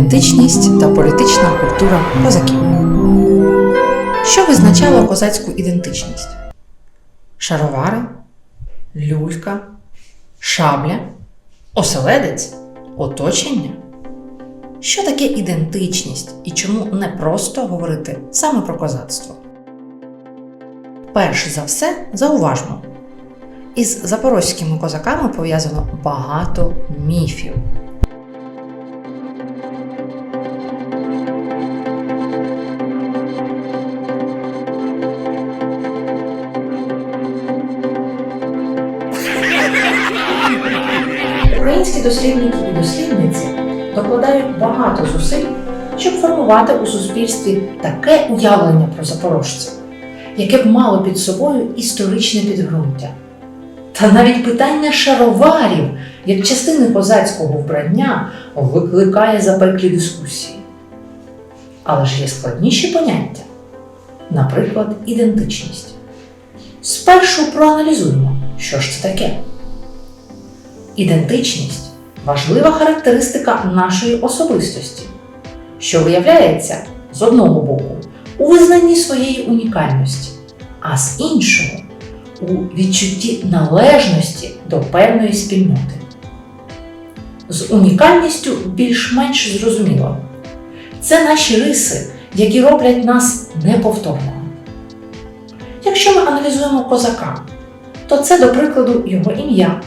Ідентичність та політична культура козаків. Що визначало козацьку ідентичність? Шаровари, люлька, шабля, оселедець, оточення. Що таке ідентичність і чому не просто говорити саме про козацтво? Перш за все, зауважмо, із запорозькими козаками пов'язано багато міфів. Українські дослідники і дослідниці докладають багато зусиль, щоб формувати у суспільстві таке уявлення про запорожців, яке б мало під собою історичне підґрунтя. Та навіть питання шароварів як частини козацького вбрання викликає запеклі дискусії. Але ж є складніші поняття, наприклад, ідентичність. Спершу проаналізуємо, що ж це таке. Ідентичність важлива характеристика нашої особистості, що виявляється з одного боку у визнанні своєї унікальності, а з іншого у відчутті належності до певної спільноти. З унікальністю більш-менш зрозуміло. Це наші риси, які роблять нас неповторними. Якщо ми аналізуємо козака, то це, до прикладу, його ім'я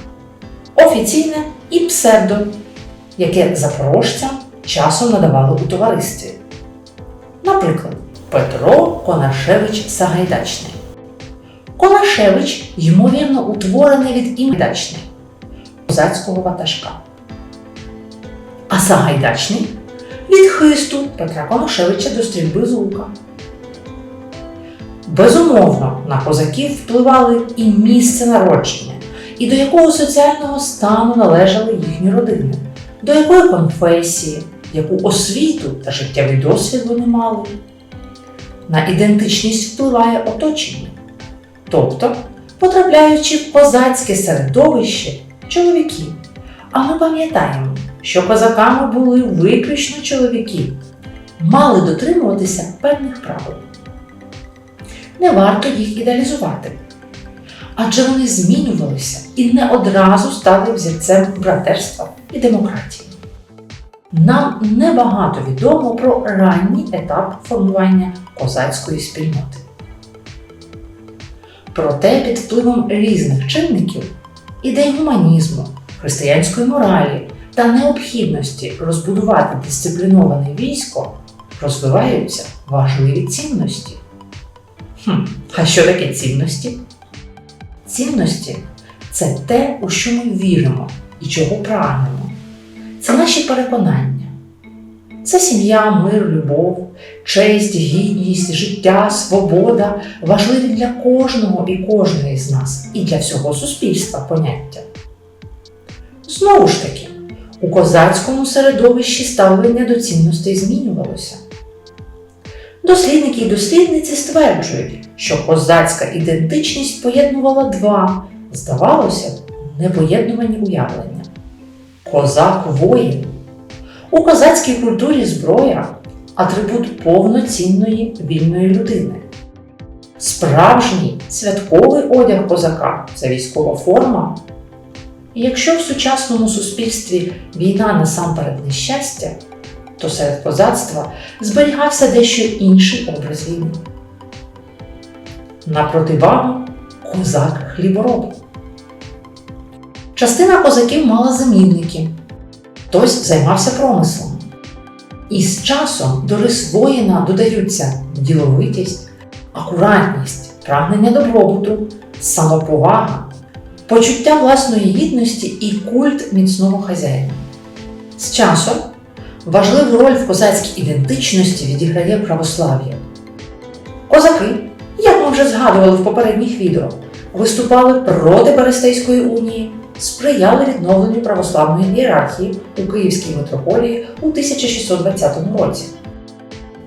офіційне і псевдо, яке запорожцям часом надавали у товаристві. Наприклад, Петро Конашевич Сагайдачний. Конашевич, ймовірно, утворений від імені козацького ватажка. А Сагайдачний від хисту Петра Конашевича до стрільби з лука. Безумовно, на козаків впливали і місце народження, і до якого соціального стану належали їхні родини, до якої конфесії, яку освіту та життєвий досвід вони мали. На ідентичність впливає оточення. Тобто, потрапляючи в козацьке середовище, чоловіки. А ми пам'ятаємо, що козаками були виключно чоловіки, мали дотримуватися певних правил. Не варто їх ідеалізувати адже вони змінювалися і не одразу стали взірцем братерства і демократії. Нам небагато відомо про ранній етап формування козацької спільноти. Проте під впливом різних чинників ідей гуманізму, християнської моралі та необхідності розбудувати дисципліноване військо розвиваються важливі цінності. Хм, а що таке цінності? Цінності це те, у що ми віримо і чого прагнемо. Це наші переконання. Це сім'я, мир, любов, честь, гідність, життя, свобода важливі для кожного і кожної з нас, і для всього суспільства поняття. Знову ж таки, у козацькому середовищі ставлення до цінностей змінювалося. Дослідники і дослідниці стверджують, що козацька ідентичність поєднувала два, здавалося непоєднувані уявлення. Козак воїн. У козацькій культурі зброя атрибут повноцінної вільної людини. Справжній святковий одяг козака це військова форма. І якщо в сучасному суспільстві війна насамперед нещастя, то серед козацтва зберігався дещо інший образ війни. На противагу козак хлібороб. Частина козаків мала замінники, хтось займався промислом. І з часом до рис воїна додаються діловитість, акуратність, прагнення добробуту, самоповага, почуття власної гідності і культ міцного хазяїна. З часом важливу роль в козацькій ідентичності відіграє православ'я. Козаки, як ми вже згадували в попередніх відео, виступали проти Перестейської унії, сприяли відновленню православної ієрархії у Київській митрополії у 1620 році.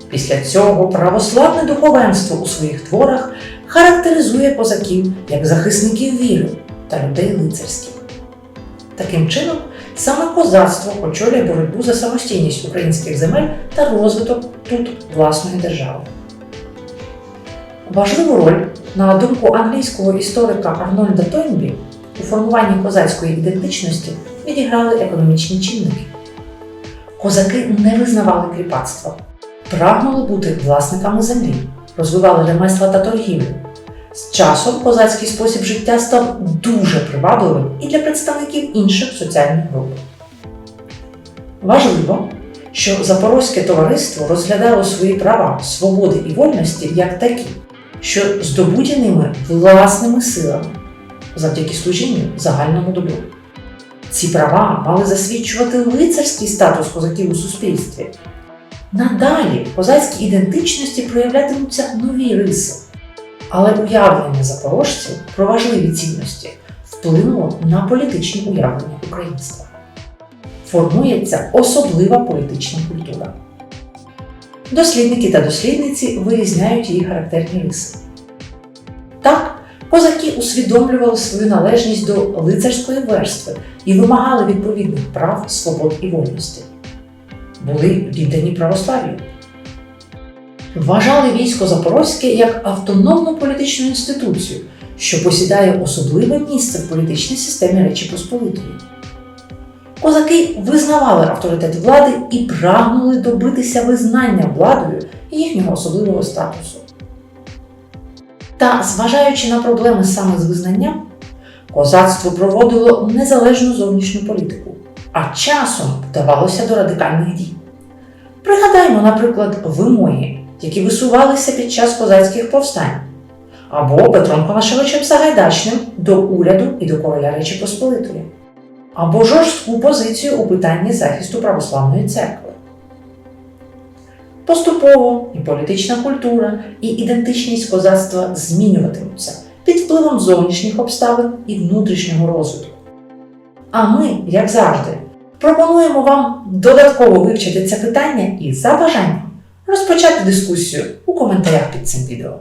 Після цього православне духовенство у своїх творах характеризує козаків як захисників віри та людей лицарських. Таким чином, Саме козацтво очолює боротьбу за самостійність українських земель та розвиток тут власної держави. Важливу роль, на думку англійського історика Арнольда Тойнбі, у формуванні козацької ідентичності відіграли економічні чинники. Козаки не визнавали кріпацтва, прагнули бути власниками землі, розвивали ремесла та торгівлю. З часом козацький спосіб життя став дуже привабливим і для представників інших соціальних груп. Важливо, що запорозьке товариство розглядало свої права, свободи і вольності як такі, що здобуті ними власними силами завдяки служінню загальному добру. Ці права мали засвідчувати лицарський статус козаків у суспільстві. Надалі козацькій ідентичності проявлятимуться нові риси, але уявлення запорожців про важливі цінності вплинуло на політичні уявлення українства. Формується особлива політична культура. Дослідники та дослідниці вирізняють її характерні риси. Так, козаки усвідомлювали свою належність до лицарської верстви і вимагали відповідних прав, свобод і вольностей. Були віддані православ'ю. Вважали військо Запорозьке як автономну політичну інституцію, що посідає особливе місце в політичній системі Речі Посполитої. Козаки визнавали авторитет влади і прагнули добитися визнання владою їхнього особливого статусу. Та, зважаючи на проблеми саме з визнанням, козацтво проводило незалежну зовнішню політику, а часом вдавалося до радикальних дій. Пригадаймо, наприклад, вимоги, які висувалися під час козацьких повстань, або Петром Конашевичем Сагайдачним до уряду і до короля Речі Посполитої, або жорстку позицію у питанні захисту православної церкви. Поступово і політична культура, і ідентичність козацтва змінюватимуться під впливом зовнішніх обставин і внутрішнього розвитку. А ми, як завжди, пропонуємо вам додатково вивчити це питання і за бажанням розпочати дискусію у коментарях під цим відео.